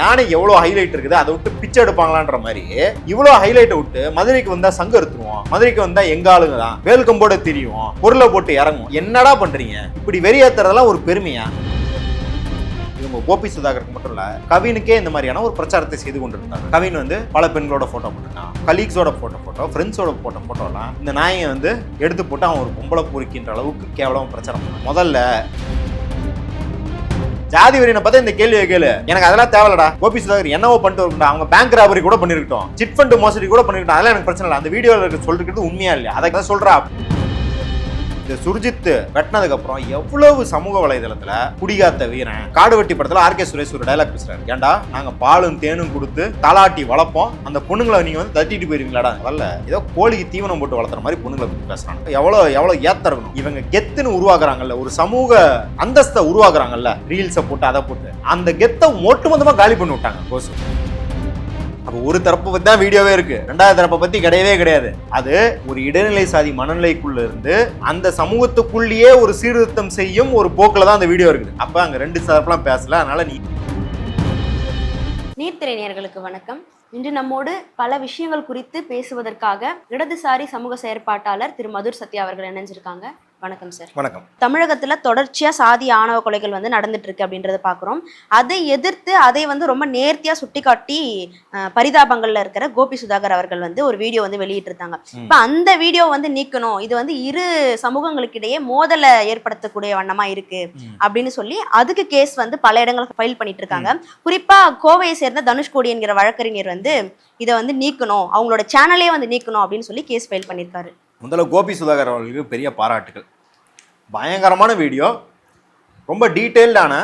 யானைக்கு எவ்வளோ ஹைலைட் இருக்குது அதை விட்டு பிச்சை எடுப்பாங்களான்ற மாதிரி இவ்வளோ ஹைலைட்டை விட்டு மதுரைக்கு வந்தா சங்கம் எடுத்துருவோம் மதுரைக்கு வந்தா எங்க ஆளுங்க தான் வேல்கம்போட தெரியும் பொருளை போட்டு இறங்கும் என்னடா பண்றீங்க? இப்படி வெறியேற்றுறதெல்லாம் ஒரு பெருமையா? இவங்க கோபி சுதாகருக்கு மட்டும் இல்ல கவினுக்கே இந்த மாதிரியான ஒரு பிரச்சாரத்தை செய்து கொண்டிருந்தாங்க. கவின் வந்து பல பெண்களோட போட்டோ போட்டுருக்கான் கலீக்ஸோட போட்டோ போட்டோ ஃப்ரெண்ட்ஸோட போட்டோ போட்டோலாம் இந்த நாயை வந்து எடுத்து போட்டு அவன் ஒரு பொம்பளை பூரிக்கின்ற அளவுக்கு கேவலம் பிரச்சாரம் பண்ணான். முதல்ல ஜாதி வரினை பார்த்தா இந்த கேள்வியை கேளு. எனக்கு அதெல்லாம் தேவையில்லடா. கோபி சுதாகர் என்னவோ பண்ணிட்டு இருக்கா அவங்க பேங்க் ராபரி கூட பண்ணிருக்கட்டும். சிட் ஃபண்ட் மோசடி கூட பண்ணிருக்கட்டும். அதெல்லாம் எனக்கு பிரச்சனை இல்லை. அந்த வீடியோவில் இருக்க சொல்றது உண்மையா இல்லையா? அதை தான் சொல்றா. இந்த சுர்ஜித் வெட்டினதுக்கு அப்புறம் எவ்வளவு சமூக வலைதளத்துல குடிகாத்த வீரன் காடு வெட்டி படத்துல ஆர்கே சுரேஷ் ஒரு டைலாக் பேசுறாரு. ஏண்டா நாங்க பாலும் தேனும் கொடுத்து தலாட்டி வளர்ப்போம். அந்த பொண்ணுங்களை நீங்க வந்து தட்டிட்டு போயிருவீங்களாடா வரல. ஏதோ கோழிக்கு தீவனம் போட்டு வளர்த்துற மாதிரி பொண்ணுங்களை பத்தி பேசுறாங்க. எவ்வளவு எவ்வளவு ஏத்த இருக்கணும் இவங்க கெத்துன்னு உருவாக்குறாங்கல்ல ஒரு சமூக அந்தஸ்தை உருவாக்குறாங்கல்ல ரீல்ஸை போட்டு அதை போட்டு. அந்த கெத்தை ஒட்டுமொத்தமா காலி பண்ணி விட்டாங்க கோசு. ஒரு தரப்பை பத்தி தான் வீடியோவே இருக்கு. ரெண்டாவது தரப்பை பத்தி கிடையவே கிடையாது. அது ஒரு இடைநிலை சாதி மனநிலைக்குள்ள இருந்து அந்த சமூகத்துக்குள்ளேயே ஒரு சீர்திருத்தம் செய்யும் ஒரு போக்கில் தான் அந்த வீடியோ இருக்குது. அப்போ அங்கே ரெண்டு தரப்புலாம் பேசல அதனால நீ நீர்த்திரை வணக்கம். இன்று நம்மோடு பல விஷயங்கள் குறித்து பேசுவதற்காக இடதுசாரி சமூக செயற்பாட்டாளர் திரு மதுர் சத்யா அவர்கள் இணைஞ்சிருக்காங்க. வணக்கம் சார் வணக்கம். தமிழகத்துல தொடர்ச்சியா சாதி ஆணவ கொலைகள் வந்து நடந்துட்டு இருக்கு அப்படின்றத பாக்குறோம். அதை எதிர்த்து அதை வந்து ரொம்ப நேர்த்தியா சுட்டிக்காட்டி பரிதாபங்கள்ல இருக்கிற கோபி சுதாகர் அவர்கள் வந்து ஒரு வீடியோ வந்து வெளியிட்டு இருந்தாங்க. இப்ப அந்த வீடியோ வந்து நீக்கணும். இது வந்து இரு சமூகங்களுக்கிடையே மோதலை ஏற்படுத்தக்கூடிய வண்ணமா இருக்கு. அப்படின்னு சொல்லி அதுக்கு கேஸ் வந்து பல இடங்களுக்கு ஃபைல் பண்ணிட்டு இருக்காங்க குறிப்பா கோவையை சேர்ந்த தனுஷ்கோடி என்கிற வழக்கறிஞர் வந்து இதை வந்து நீக்கணும். அவங்களோட சேனலே வந்து நீக்கணும் அப்படின்னு சொல்லி கேஸ் ஃபைல் பண்ணியிருக்காரு. முதல்ல கோபி சுதாகர் அவர்களுக்கு பெரிய பாராட்டுகள். பயங்கரமான வீடியோ ரொம்ப டீட்டெயில்டான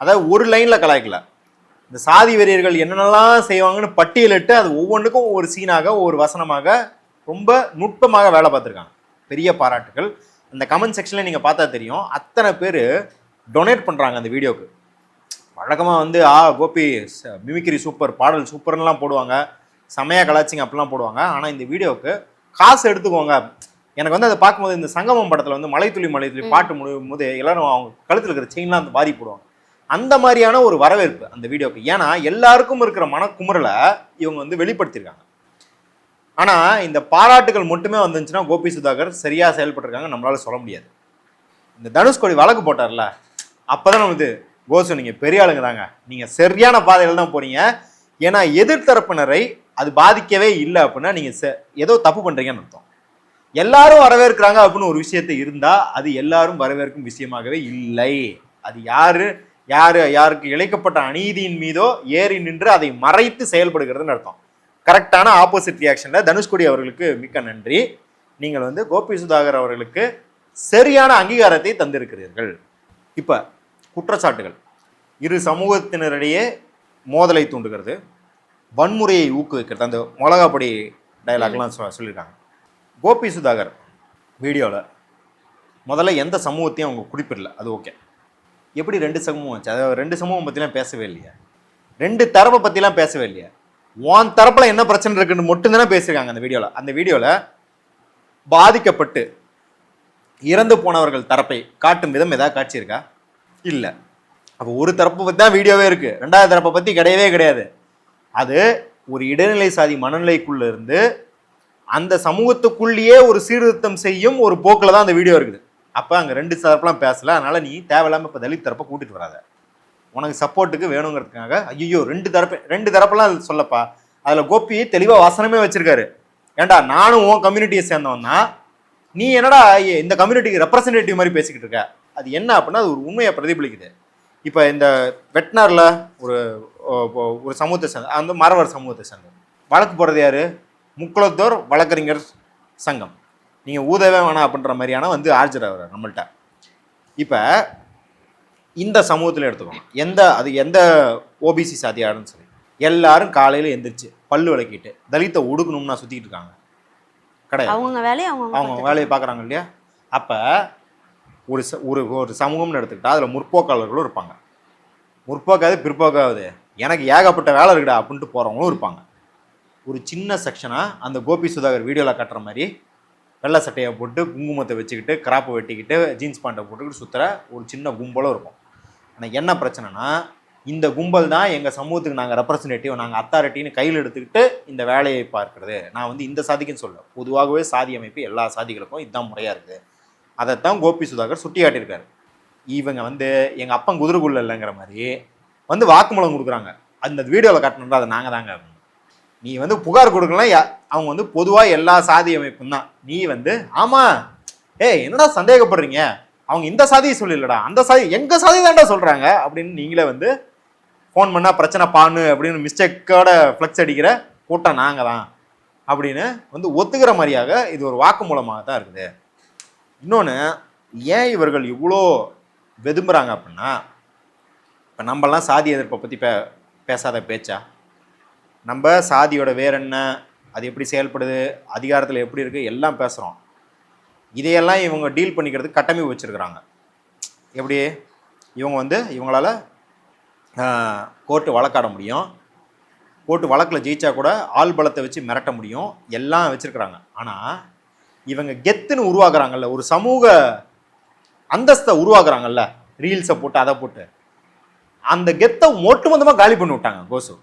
அதாவது ஒரு லைனில் கலாய்க்கல. இந்த சாதி வெறியர்கள் என்னென்னலாம் செய்வாங்கன்னு பட்டியலிட்டு அது ஒவ்வொன்றுக்கும் ஒவ்வொரு சீனாக ஒவ்வொரு வசனமாக ரொம்ப நுட்பமாக வேலை பார்த்துருக்காங்க. பெரிய பாராட்டுகள். அந்த கமெண்ட் செக்ஷனில் நீங்கள் பார்த்தா தெரியும். அத்தனை பேர் டொனேட் பண்ணுறாங்க அந்த வீடியோவுக்கு வழக்கமாக வந்து ஆ கோபி மிமிக்ரி சூப்பர் பாடல் சூப்பர்லாம் போடுவாங்க. செமையாக கலாச்சிங்க அப்படிலாம் போடுவாங்க. ஆனால் இந்த வீடியோவுக்கு காசு எடுத்துக்கோங்க. எனக்கு வந்து அதை பார்க்கும்போது இந்த சங்கமம் படத்தில் வந்து மலைத்துளி மலைத்துளி. பாட்டு முடியும் போது எல்லாரும் அவங்க கழுத்தில் இருக்கிற செயின்லாம் அந்த பாதி போடுவாங்க. அந்த மாதிரியான ஒரு வரவேற்பு அந்த வீடியோக்கு. ஏன்னா எல்லாருக்கும் இருக்கிற மனக்குமுறலை இவங்க வந்து வெளிப்படுத்தியிருக்காங்க. ஆனால் இந்த பாராட்டுகள் மட்டுமே வந்துச்சுன்னா கோபி சுதாகர் சரியாக செயல்பட்டிருக்காங்க நம்மளால சொல்ல முடியாது. இந்த தனுஷ்கோடி வழக்கு போட்டார்ல அப்பதான் நம்ம இது கோசு நீங்கள் பெரிய ஆளுங்க தாங்க. நீங்கள் சரியான பாதையில் தான் போறீங்க ஏன்னா எதிர்த்தரப்பினரை அது பாதிக்கவே இல்லை அப்படின்னா நீங்கள் ஏதோ தப்பு பண்ணுறீங்கன்னு அர்த்தம். எல்லாரும் வரவேற்கிறாங்க அப்படின்னு ஒரு விஷயத்தை இருந்தால் அது எல்லாரும் வரவேற்கும் விஷயமாகவே இல்லை. அது யாரு யாரு யாருக்கு இழைக்கப்பட்ட அநீதியின் மீதோ ஏறி நின்று அதை மறைத்து செயல்படுகிறதுன்னு அர்த்தம். கரெக்டான ஆப்போசிட் ரியாக்ஷனில் தனுஷ்கோடி அவர்களுக்கு மிக்க நன்றி. நீங்கள் வந்து கோபி சுதாகர் அவர்களுக்கு சரியான அங்கீகாரத்தை தந்திருக்கிறீர்கள். இப்போ குற்றச்சாட்டுகள். இரு சமூகத்தினரிடையே மோதலை தூண்டுகிறது. வன்முறையை ஊக்குவிக்கிறது. அந்த மிளகாப்பொடி டயலாக்லாம் சொ சொல்லியிருக்காங்க. கோபி சுதாகர் வீடியோவில் முதல்ல எந்த சமூகத்தையும் அவங்க குறிப்பிடல. அது ஓகே. எப்படி ரெண்டு சமூகம் வச்சு அதாவது ரெண்டு சமூகம் பற்றிலாம் பேசவே இல்லையா? ரெண்டு தரப்பை பற்றிலாம் பேசவே இல்லையா? உன் தரப்பில் என்ன பிரச்சனை இருக்குன்னு மட்டும்தானே பேசியிருக்காங்க அந்த வீடியோவில் அந்த வீடியோவில் பாதிக்கப்பட்டு இறந்து போனவர்கள் தரப்பை காட்டும் விதம் ஏதாவது காட்சி இருக்கா இல்லை. அப்போ ஒரு தரப்பை பற்றி தான் வீடியோவே இருக்குது ரெண்டாவது தரப்பை பற்றி கிடையவே கிடையாது. அது ஒரு இடைநிலை சாதி மனநிலைக்குள்ள இருந்து அந்த சமூகத்துக்குள்ளேயே ஒரு சீர்திருத்தம் செய்யும் ஒரு போக்கில் தான் அந்த வீடியோ இருக்குது. அப்போ அங்கே ரெண்டு தரப்புலாம் பேசல. அதனால் நீ தேவையில்லாமல் இப்போ தலித் தரப்பை கூட்டிகிட்டு வராத. உனக்கு சப்போர்ட்டுக்கு வேணுங்கிறதுக்காக ஐயோ ரெண்டு தரப்பு ரெண்டு தரப்பெல்லாம் சொல்லப்பா. அதில் கோபி தெளிவாக வசனமே வச்சிருக்காரு. ஏன்டா நானும் உன் கம்யூனிட்டியை சேர்ந்தவன் தான் நீ என்னடா இந்த கம்யூனிட்டிக்கு ரெப்ரசன்டேட்டிவ் மாதிரி பேசிக்கிட்டு இருக்க? அது என்ன அப்படின்னா அது ஒரு உண்மையை பிரதிபலிக்குது. இப்போ இந்த வெட்னரில் ஒரு ஒரு சமூகத்தை சேர்ந்த அந்த மறவர் சமூகத்தை சேர்ந்த வழக்கு போடுறது யாரு? முக்குளத்தோர் வழக்கறிஞர் சங்கம். நீங்கள் ஊதவே வேணாம் அப்படின்ற மாதிரியான வந்து ஆஜராகிறார் நம்மள்ட்ட. இப்போ இந்த சமூகத்தில் எடுத்துக்கோங்க. எந்த அது எந்த ஓபிசி சாதியாருன்னு சொல்லி. எல்லாரும் காலையில் எந்திரிச்சு பல்லு விளக்கிட்டு தலித்தை ஒடுக்கணும்னா சுற்றிக்கிட்டு இருக்காங்க. கிடையாது. அவங்க வேலையை அவங்க அவங்க வேலையை பார்க்குறாங்க இல்லையா? அப்போ ஒரு ஒரு ஒரு சமூகம்னு எடுத்துக்கிட்டா அதில் முற்போக்காளர்களும் இருப்பாங்க. முற்போக்காது பிற்போக்காவது. எனக்கு ஏகப்பட்ட வேலை இருக்குடா அப்படின்ட்டு போகிறவங்களும் இருப்பாங்க. ஒரு சின்ன செக்ஷனாக அந்த கோபி சுதாகர் வீடியோவில் காட்டுற மாதிரி வெள்ளை சட்டையை போட்டு குங்குமத்தை வச்சுக்கிட்டு கிராப்பை வெட்டிக்கிட்டு ஜீன்ஸ் பேண்ட்டை போட்டுக்கிட்டு சுற்றுற ஒரு சின்ன கும்பலும் இருக்கும். ஆனால் என்ன பிரச்சனைனா இந்த கும்பல் தான் எங்கள் சமூகத்துக்கு நாங்கள் ரெப்ரசன்டேட்டிவ் நாங்கள் அத்தாரிட்டின்னு கையில் எடுத்துக்கிட்டு இந்த வேலையை பார்க்கறது. நான் வந்து இந்த சாதிக்குன்னு சொல்ல பொதுவாகவே சாதி அமைப்பு எல்லா சாதிகளுக்கும் இதுதான் முறையாக இருக்குது அதைத்தான் கோபி சுதாகர் சுட்டி காட்டியிருக்காரு இவங்க வந்து எங்கள் அப்பன் குதிரைக்குள்ள இல்லைங்கிற மாதிரி வந்து வாக்குமூலம் கொடுக்குறாங்க. அந்த வீடியோவில் காட்டணும்னா அதை நாங்கள் தாங்க அப்படின்னு. நீ வந்து புகார் கொடுக்கலாம் யா- அவங்க வந்து பொதுவாக எல்லா சாதி அமைப்பும் தான். நீ வந்து ஆமாம் ஏய் என்னடா சந்தேகப்படுறீங்க? அவங்க இந்த சாதியை சொல்லலடா. அந்த சாதி எங்கள் சாதி தான்டா சொல்கிறாங்க அப்படின்னு நீங்களே வந்து ஃபோன் பண்ணால் பிரச்சனை பானு அப்படின்னு மிஸ்டேக்கோட ஃப்ளெக்ஸ் அடிக்கிற கூட்டம் நாங்கள் தான். அப்படின்னு வந்து ஒத்துக்கிற மாதிரியாக இது ஒரு வாக்குமூலமாக தான் இருக்குது. இன்னொன்று ஏன் இவர்கள் இவ்வளோ வெதும்புறாங்க அப்படின்னா இப்போ நம்மலாம் சாதி எதிர்ப்பை பற்றி பே பேசாத பேச்சா? நம்ம சாதியோட வேறு என்ன? அது எப்படி செயல்படுது? அதிகாரத்தில் எப்படி இருக்குது எல்லாம் பேசுகிறோம் இதையெல்லாம் இவங்க டீல் பண்ணிக்கிறதுக்கு கட்டமைப்பு வச்சுருக்குறாங்க. எப்படி? இவங்க வந்து இவங்களால் கோர்ட்டு வழக்காட முடியும். கோர்ட்டு வழக்கில் ஜெயிச்சா கூட ஆள் பலத்தை வச்சு மிரட்ட முடியும். எல்லாம் வச்சுருக்குறாங்க. ஆனால் இவங்க கெத்துன்னு உருவாக்குறாங்கல்ல. ஒரு சமூக அந்தஸ்தை உருவாக்குறாங்கல்ல. ரீல்ஸை போட்டு அதை போட்டு. அந்த கெத்தை ஒட்டுமொத்தமாக காலி பண்ணி விட்டாங்க கோசு.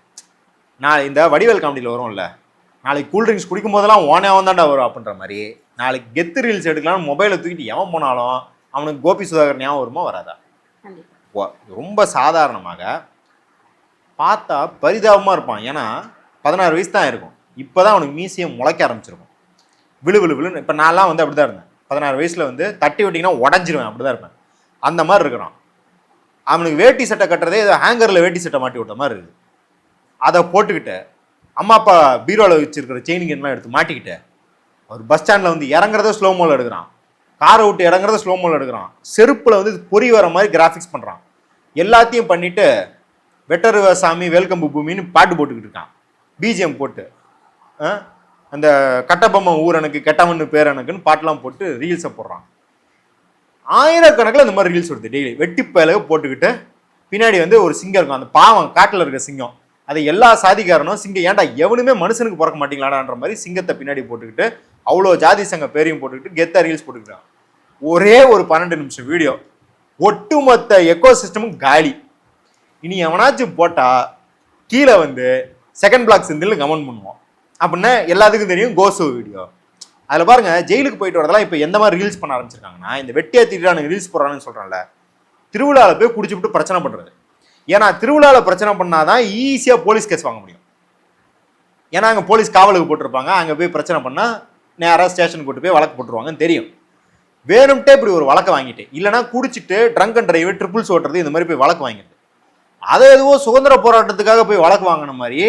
நான் இந்த வடிவேல் காமெடியில் வரும்ல நாளைக்கு கூல்ட்ரிங்க்ஸ் குடிக்கும் போதெல்லாம் ஓனே தான்டா வரும் அப்படின்ற மாதிரி நாளைக்கு கெத்து ரீல்ஸ் எடுக்கலாம்னு மொபைலை தூக்கிட்டு எவன் போனாலும் அவனுக்கு கோபி சுதாகர் ஞாபகம் வருமா வராதா? ரொம்ப சாதாரணமாக பார்த்தா பரிதாபமாக இருப்பான். ஏன்னா பதினாறு வயசு தான் இருக்கும். இப்போ தான் அவனுக்கு மீசியம் முளைக்க ஆரம்பிச்சிருக்கும். விழு விழு விழுன்னு இப்போ நான்லாம் வந்து அப்படி தான் இருந்தேன். பதினாறு வயசில் வந்து தட்டி விட்டிங்கன்னா உடஞ்சிருவேன் அப்படி தான் இருப்பேன். அந்த மாதிரி இருக்கிறான். அவனுக்கு வேட்டி சட்டை கட்டுறதே ஏதோ ஹேங்கரில் வேட்டி சட்டை மாட்டி விட்ட மாதிரி இருக்குது அதை போட்டுக்கிட்ட அம்மா அப்பா பீரோவில் வச்சுருக்கிற செயினிங்கெல்லாம் எடுத்து மாட்டிக்கிட்ட அவர் பஸ் ஸ்டாண்டில் வந்து இறங்குறத ஸ்லோ எடுக்கிறான். காரை விட்டு இறங்குறத ஸ்லோ எடுக்கிறான். செருப்பில் வந்து பொறி வர மாதிரி கிராஃபிக்ஸ் பண்ணுறான் எல்லாத்தையும் பண்ணிவிட்டு வெட்டர் சாமி வெல்கம் பூமின்னு பாட்டு போட்டுக்கிட்டு இருக்கான். பிஜிஎம் போட்டு அந்த கட்டபொம்மை ஊரனுக்கு கெட்டவன்னு பேரனுக்குன்னு பாட்டெலாம் போட்டு ரீல்ஸை போடுறான். ஆயிரக்கணக்கில் இந்த மாதிரி ரீல்ஸ் வருது டெய்லி வெட்டி பயலக போட்டுக்கிட்டு பின்னாடி வந்து ஒரு சிங்கம் இருக்கும். அந்த பாவம் காட்டில் இருக்க சிங்கம். அதை எல்லா சாதிக்காரனும் சிங்கம் ஏன்டா எவனுமே மனுஷனுக்கு பிறக்க மாட்டீங்களாடான்ற மாதிரி சிங்கத்தை பின்னாடி போட்டுக்கிட்டு அவ்வளோ ஜாதி சங்க பேரையும் போட்டுக்கிட்டு கெத்தா ரீல்ஸ் போட்டுக்கிட்டான் ஒரே ஒரு பன்னெண்டு நிமிஷம் வீடியோ ஒட்டுமொத்த எக்கோ சிஸ்டமும் காலி. இனி எவனாச்சும் போட்டால் கீழே வந்து செகண்ட் பிளாக் செந்தில் கமெண்ட் பண்ணுவோம் அப்படின்னா எல்லாத்துக்கும் தெரியும் கோசோ வீடியோ அதில் பாருங்க ஜெயிலுக்கு போயிட்டு வரதெல்லாம் இப்போ எந்த மாதிரி ரீல்ஸ் பண்ண ஆரம்பிச்சிருக்காங்கன்னா இந்த வெட்டியா திட்டானுங்க ரீல்ஸ் போடுறான்னு சொல்கிறான்ல திருவிழாவில் போய் குடிச்சுவிட்டு பிரச்சனை பண்ணுறது ஏன்னா திருவிழாவில் பிரச்சனை பண்ணாதான் ஈஸியாக போலீஸ் கேஸ் வாங்க முடியும். ஏன்னா அங்கே போலீஸ் காவலுக்கு போட்டிருப்பாங்க அங்கே போய் பிரச்சனை பண்ணால் நேராக ஸ்டேஷனுக்கு கூட்டு போய் வழக்கு போட்டுருவாங்கன்னு தெரியும். வேணும்ட்டே இப்படி ஒரு வழக்கு வாங்கிட்டு இல்லைனா குடிச்சிட்டு ட்ரங்க் அண்ட் டிரைவ் ட்ரிபிள்ஸ் ஓட்டுறது இந்த மாதிரி போய் வழக்கு வாங்கிடுது. அதை எதுவோ சுதந்திர போராட்டத்துக்காக போய் வழக்கு வாங்கின மாதிரி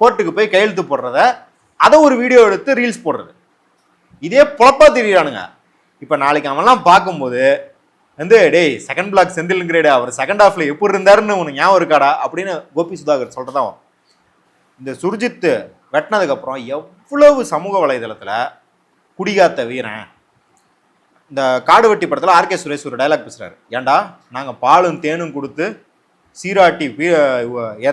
கோர்ட்டுக்கு போய் கையெழுத்து போடுறத அதை ஒரு வீடியோ எடுத்து ரீல்ஸ் போடுறது. இதே பொழப்பா தெரியுறானுங்க. இப்போ நாளைக்கு அவன்லாம் பார்க்கும்போது வந்து டேய் செகண்ட் பிளாக் செந்தில்ங்கிறேடா அவர் செகண்ட் ஹாஃப்ல எப்படி இருந்தாருன்னு உனக்கு ஞாபகம் இருக்காடா? அப்படின்னு கோபி சுதாகர் சொல்றதா இந்த சுர்ஜித் வெட்டினதுக்கப்புறம் எவ்வளவு சமூக வலைதளத்தில் குடிகாத்த வீரன் இந்த காடு வெட்டி படத்தில் ஆர்கே சுரேஷ் ஒரு டைலாக் பேசுகிறார் ஏன்டா நாங்கள் பாலும் தேனும் கொடுத்து சீராட்டி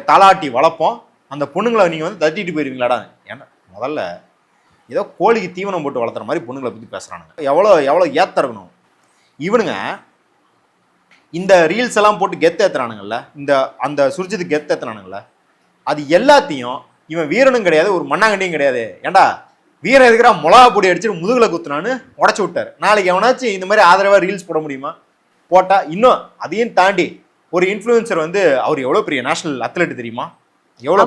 தாளாட்டி ஏ- வளர்ப்போம். அந்த பொண்ணுங்களை நீங்கள் வந்து தட்டிட்டு போயிருவீங்களாடா? ஏன்னா முதல்ல ஏதோ கோழிக்கு தீவனம் போட்டு வளர்த்துற மாதிரி பொண்ணுங்களை பற்றி பேசுகிறானுங்க எவ்வளோ எவ்வளோ ஏத்த இருக்கணும் இவனுங்க இந்த ரீல்ஸ் எல்லாம் போட்டு கெத்து ஏத்துறானுங்கல்ல இந்த அந்த சுர்ஜித்து கெத்து ஏத்துறானுங்கல்ல அது எல்லாத்தையும் இவன் வீரனும் கிடையாது ஒரு மண்ணாங்கண்டியும் கிடையாது. ஏன்டா வீரன் எதுக்குறா மிளகா பொடி அடிச்சுட்டு முதுகுல குத்துனான்னு உடச்சு விட்டாரு. நாளைக்கு எவனாச்சும் இந்த மாதிரி ஆதரவா ரீல்ஸ் போட முடியுமா? போட்டா இன்னும் அதையும் தாண்டி ஒரு இன்ஃப்ளூயன்சர் வந்து அவர் எவ்வளவு பெரிய நேஷனல் அத்லெட் தெரியுமா?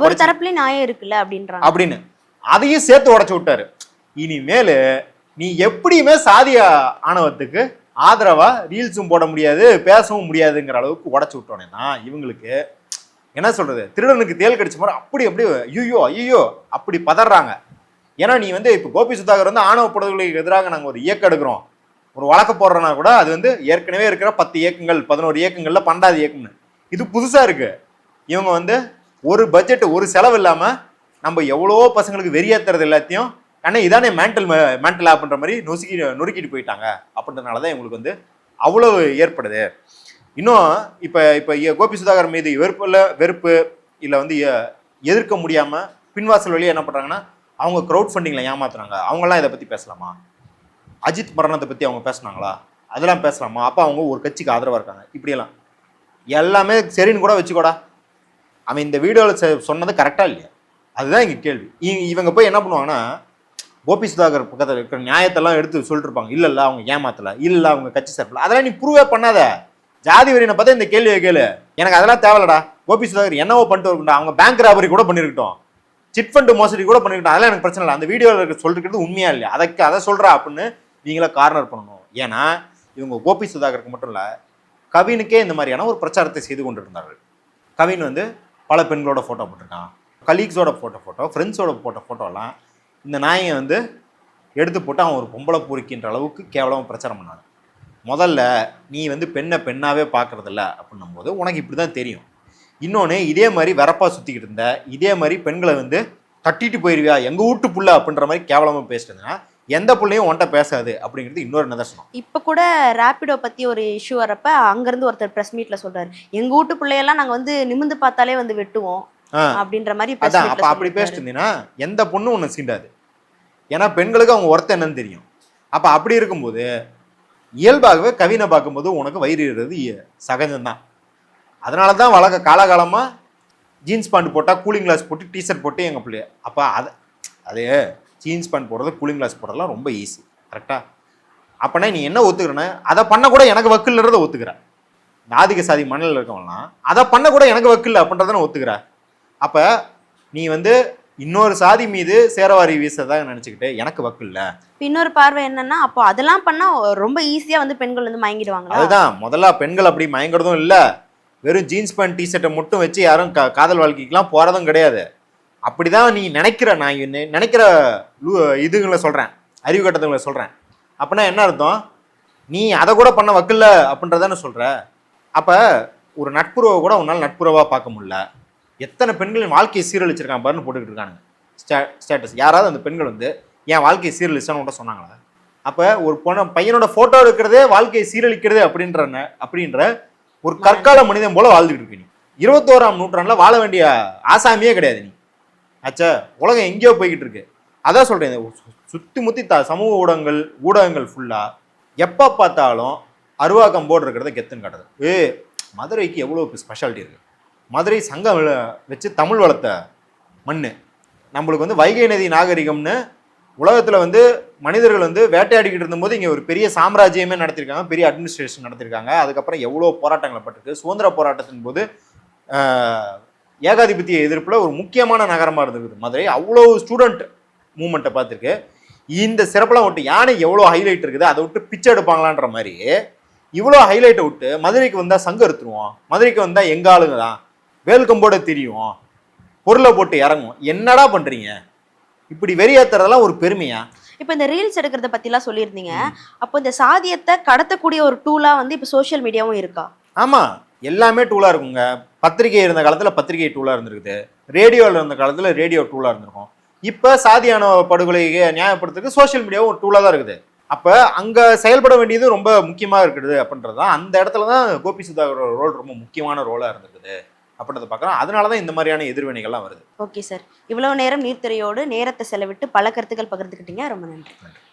படிச்சு தரப்புலயும் நியாயம் இருக்குல்ல அப்படின்றாங்க. அப்படின்னு. அதையும் சேர்த்து உடச்சு விட்டாரு. இனிமேல் நீ எப்படியுமே சாதிய ஆணவத்துக்கு ஆதரவா ரீல்ஸும் போட முடியாது பேசவும் முடியாதுங்கிற அளவுக்கு உடச்சு விட்டோன்னேன்னா இவங்களுக்கு என்ன சொல்றது? திருடனுக்கு தேல் கடிச்ச மாதிரி அப்படி அப்படி ஐயோ ஐயோ அப்படி பதறாங்க. ஏன்னா நீ வந்து இப்போ கோபி சுதாகர் வந்து ஆணவ படுகொலைக்கு எதிராக நாங்கள் ஒரு இயக்கம் எடுக்கிறோம். ஒரு வழக்கு போடுறோன்னா கூட அது வந்து ஏற்கனவே இருக்கிற பத்து இயக்கங்கள் பதினோரு இயக்கங்களில் பன்னெண்டாவது இயக்கம்னு. இது புதுசாக இருக்குது இவங்க வந்து ஒரு பட்ஜெட் ஒரு செலவு இல்லாமல் நம்ம எவ்வளோ பசங்களுக்கு வெறியேத்துறது எல்லாத்தையும் ஆனால் இதானே மேண்டல் மேண்டல் ஆப்ன்ற மாதிரி நொசுக்கி நொறுக்கிட்டு போயிட்டாங்க. அப்படின்றனால தான் இவங்களுக்கு வந்து அவ்வளோ ஏற்படுது. இன்னும் இப்போ இப்போ கோபி சுதாகர் மீது வெறுப்பு இல்லை வெறுப்பு இல்லை வந்து எ- எதிர்க்க முடியாமல் பின்வாசல் வழியாக என்ன பண்ணுறாங்கன்னா அவங்க க்ரௌட் ஃபண்டிங்கில் ஏமாத்துறாங்க. அவங்களாம் இதை பற்றி பேசலாமா? அஜித் மரணத்தை பற்றி அவங்க பேசுனாங்களா? அதெல்லாம் பேசலாமா? அப்போ அவங்க ஒரு கட்சிக்கு ஆதரவாக இருக்காங்க. இப்படியெல்லாம். எல்லாமே சரின்னு கூட வச்சுக்கோடா. அவன் இந்த வீடியோவில் சொன்னது கரெக்டாக இல்லையா? அதுதான் எங்கள் கேள்வி. இ- இவங்க போய் என்ன பண்ணுவாங்கன்னா கோபி சுதாகர் பக்கத்தில் இருக்கிற நியாயத்தெல்லாம் எடுத்து சொல்லிட்டு இருப்பாங்க இல்லை அவங்க ஏமாத்தல. இல்ல அவங்க கட்சி சார்பில். அதெல்லாம் நீ ப்ரூவே பண்ணாத. ஜாதி வரினை பார்த்தா இந்த கேள்வியை கேளு. எனக்கு அதெல்லாம் தேவையில்லடா. கோபி சுதாகர் என்னவோ பண்ணிட்டு இருக்கட்டும் அவங்க பேங்க் ராபரி கூட பண்ணிருக்கட்டும். சிட் ஃபண்ட் மோசடி கூட பண்ணிருக்கட்டும். அதெல்லாம் எனக்கு பிரச்சனை இல்லை. அந்த வீடியோவில் இருக்க சொல்லிருக்கிறது உண்மையா இல்லையா? அதுக்கு அதை சொல்றா அப்படின்னு நீங்களே கார்னர் பண்ணணும். ஏன்னா இவங்க கோபி சுதாகருக்கு மட்டும் இல்லை கவினுக்கே இந்த மாதிரியான ஒரு பிரச்சாரத்தை செய்து கொண்டிருந்தார்கள். கவின் வந்து பல பெண்களோட ஃபோட்டோ போட்டிருக்கான். கலீக்ஸோட போட்ட ஃபோட்டோ ஃப்ரெண்ட்ஸோட போட்ட ஃபோட்டோலாம் இந்த நாயை வந்து எடுத்து போட்டு அவன் ஒரு பொம்பளை பூரிக்கின்ற அளவுக்கு கேவலமாக பிரச்சாரம் பண்ணாங்க. முதல்ல நீ வந்து பெண்ணை பெண்ணாகவே பார்க்கறதில்ல அப்படின்னும் போது உனக்கு இப்படி தான் தெரியும். இன்னொன்று இதே மாதிரி வரப்பா சுற்றிக்கிட்டு இருந்த இதே மாதிரி பெண்களை வந்து தட்டிட்டு போயிருவியா எங்கள் வீட்டு புள்ள அப்படின்ற மாதிரி கேவலமாக பேசிட்டு எந்த பிள்ளையும் உன்கிட்ட பேசாது அப்படிங்கிறது இன்னொரு நிதர்சனம். இப்போ கூட ரேப்பிடோ பத்தி ஒரு இஷ்யூ வரப்ப அங்கிருந்து ஒருத்தர் பிரஸ் மீட்ல சொல்றாரு. எங்க வீட்டு பிள்ளையெல்லாம் நாங்க வந்து நிமிந்து பார்த்தாலே வந்து வெட்டுவோம். அப்படின்ற மாதிரி அதான் அப்போ அப்படி. பேசிட்டு இருந்தீங்கன்னா எந்த பொண்ணும் உன்னை சீண்டாது. ஏன்னா பெண்களுக்கு அவங்க ஒருத்த என்னன்னு தெரியும். அப்போ அப்படி இருக்கும்போது இயல்பாகவே கவினை பார்க்கும்போது உனக்கு வயிறுறது சகஜம்தான். அதனால தான் வழக்க காலகாலமாக ஜீன்ஸ் பேண்ட் போட்டால் கூலிங் கிளாஸ் போட்டு டிஷர்ட் போட்டு எங்கள் பிள்ளைய அப்போ அது அது ஜீன்ஸ் பேண்ட் போடுறது கூலிங் கிளாஸ் போடுறதுலாம் ரொம்ப ஈஸி கரெக்டாக அப்போனா நீ என்ன ஒத்துக்கிறேன்னு அதை பண்ண கூட எனக்கு வக்கில்ன்றதை ஒத்துக்கிற. இந்த ஆதிக்க சாதி மண்ணில் இருக்கவங்களாம் அதை பண்ண கூட எனக்கு வக்கில்ல அப்படின்றத நான் ஒத்துக்கிற. அப்போ நீ வந்து இன்னொரு சாதி மீது சேரவாரி வீசதா நினச்சிக்கிட்டு எனக்கு வக்கில்ல இப்ப இன்னொரு பார்வை என்னன்னா அப்போ அதெல்லாம் பண்ணா ரொம்ப ஈஸியா வந்து பெண்கள் வந்து மயங்கிடுவாங்களா? அதுதான். முதல்ல பெண்கள் அப்படி மயங்குறதும் இல்லை. வெறும் ஜீன்ஸ் பேண்ட் டிஷர்ட்டை மட்டும் வச்சு யாரும் கா- காதல் வாழ்க்கைக்கெல்லாம் போகிறதும் கிடையாது. அப்படிதான் நீ நினைக்கிற நான் நினைக்கிற இதுங்களை சொல்கிறேன் அறிவு கட்டத்துங்களை சொல்கிறேன் அப்படின்னா என்ன அர்த்தம்? நீ அதை கூட பண்ண வக்கில்ல அப்படின்றதானே சொல்கிற அப்போ ஒரு நட்புறவை கூட உன்னால் நட்புறவாக பார்க்க முடியல. எத்தனை பெண்களின் வாழ்க்கையை சீரழிச்சிருக்காங்க பாருன்னு போட்டுக்கிட்டு இருக்காங்க ஸ்டே ஸ்டேட்டஸ் யாராவது அந்த பெண்கள் வந்து என் வாழ்க்கையை சீரழிச்சான்னு கூட சொன்னாங்களா? அப்போ ஒரு பொண்ண பையனோட ஃபோட்டோ இருக்கிறதே வாழ்க்கையை சீரழிக்கிறது அப்படின்ற அப்படின்ற ஒரு கற்கால மனிதன் போல வாழ்ந்துகிட்டு இருக்க நீ. இருபத்தோராம் நூற்றாண்டில் வாழ வேண்டிய ஆசாமியே கிடையாது நீ. ஆச்சா உலகம் எங்கேயோ போய்கிட்டு இருக்கு. அதான் சொல்கிறேன் சுற்றி முற்றி த சமூக ஊடகங்கள் ஊடகங்கள் ஃபுல்லாக எப்போ பார்த்தாலும் அருவாக்கம் போர்டு இருக்கிறத கெத்துன்னு காட்டுறது ஏ மதுரைக்கு எவ்வளோ ஸ்பெஷாலிட்டி இருக்குது மதுரை சங்கம் வச்சு தமிழ் வளர்த்த மண் நம்மளுக்கு வந்து வைகை நதி நாகரிகம்னு உலகத்தில் வந்து மனிதர்கள் வந்து வேட்டையாடிக்கிட்டு இருந்தபோது இங்கே ஒரு பெரிய சாம்ராஜ்யமே நடத்திருக்காங்க பெரிய அட்மினிஸ்ட்ரேஷன் நடத்திருக்காங்க. அதுக்கப்புறம் எவ்வளோ போராட்டங்களை பட்டிருக்கு சுதந்திர போராட்டத்தின் போது ஏகாதிபத்திய எதிர்ப்பில் ஒரு முக்கியமான நகரமாக இருந்திருக்குது மதுரை. அவ்வளோ ஸ்டூடெண்ட் மூமெண்ட்டை பார்த்துருக்கு. இந்த சிறப்பெல்லாம் விட்டு யானை எவ்வளோ ஹைலைட் இருக்குது? அதை விட்டு பிச்சை எடுப்பாங்களான்ற மாதிரி இவ்வளோ ஹைலைட்டை விட்டு மதுரைக்கு வந்தால் சங்கம் எடுத்துருவோம். மதுரைக்கு வந்தால் எங்கள் ஆளுங்க தான்? வேல்கம்போட தெரியும். பொருளை போட்டு இறங்கும். என்னடா பண்ணுறீங்க இப்படி வெறியேத்துறதெல்லாம் ஒரு பெருமையா? இப்போ இந்த ரீல்ஸ் எடுக்கிறத பத்திலாம் சொல்லியிருந்தீங்க. அப்போ இந்த சாதியத்தை கடத்தக்கூடிய ஒரு டூலா வந்து இப்போ சோஷியல் மீடியாவும் இருக்கா? ஆமாம் எல்லாமே டூலாக இருக்குங்க. பத்திரிகை இருந்த காலத்தில் பத்திரிகை டூலாக இருந்திருக்குது. ரேடியோவில் இருந்த காலத்தில் ரேடியோ டூலாக இருந்திருக்கும். இப்போ சாதியான படுகொலையை நியாயப்படுத்துறதுக்கு சோஷியல் மீடியாவும் ஒரு டூலாக தான் இருக்குது. அப்போ அங்கே செயல்பட வேண்டியது ரொம்ப முக்கியமாக இருக்குது அப்படின்றது தான் அந்த இடத்துல தான் கோபி சுதாகரோட ரோல் ரொம்ப முக்கியமான ரோலாக இருந்திருக்குது. அப்படின்றத பார்க்குறோம் அதனால தான் இந்த மாதிரியான எதிர்வினைகள்லாம் வருது. Okay sir. இவ்வளவு நேரம் நீர்த்துறையோடு நேரத்தை செலவிட்டு பல கருத்துக்கள் பகிர்ந்துக்கிட்டீங்க. ரொம்ப நன்றி.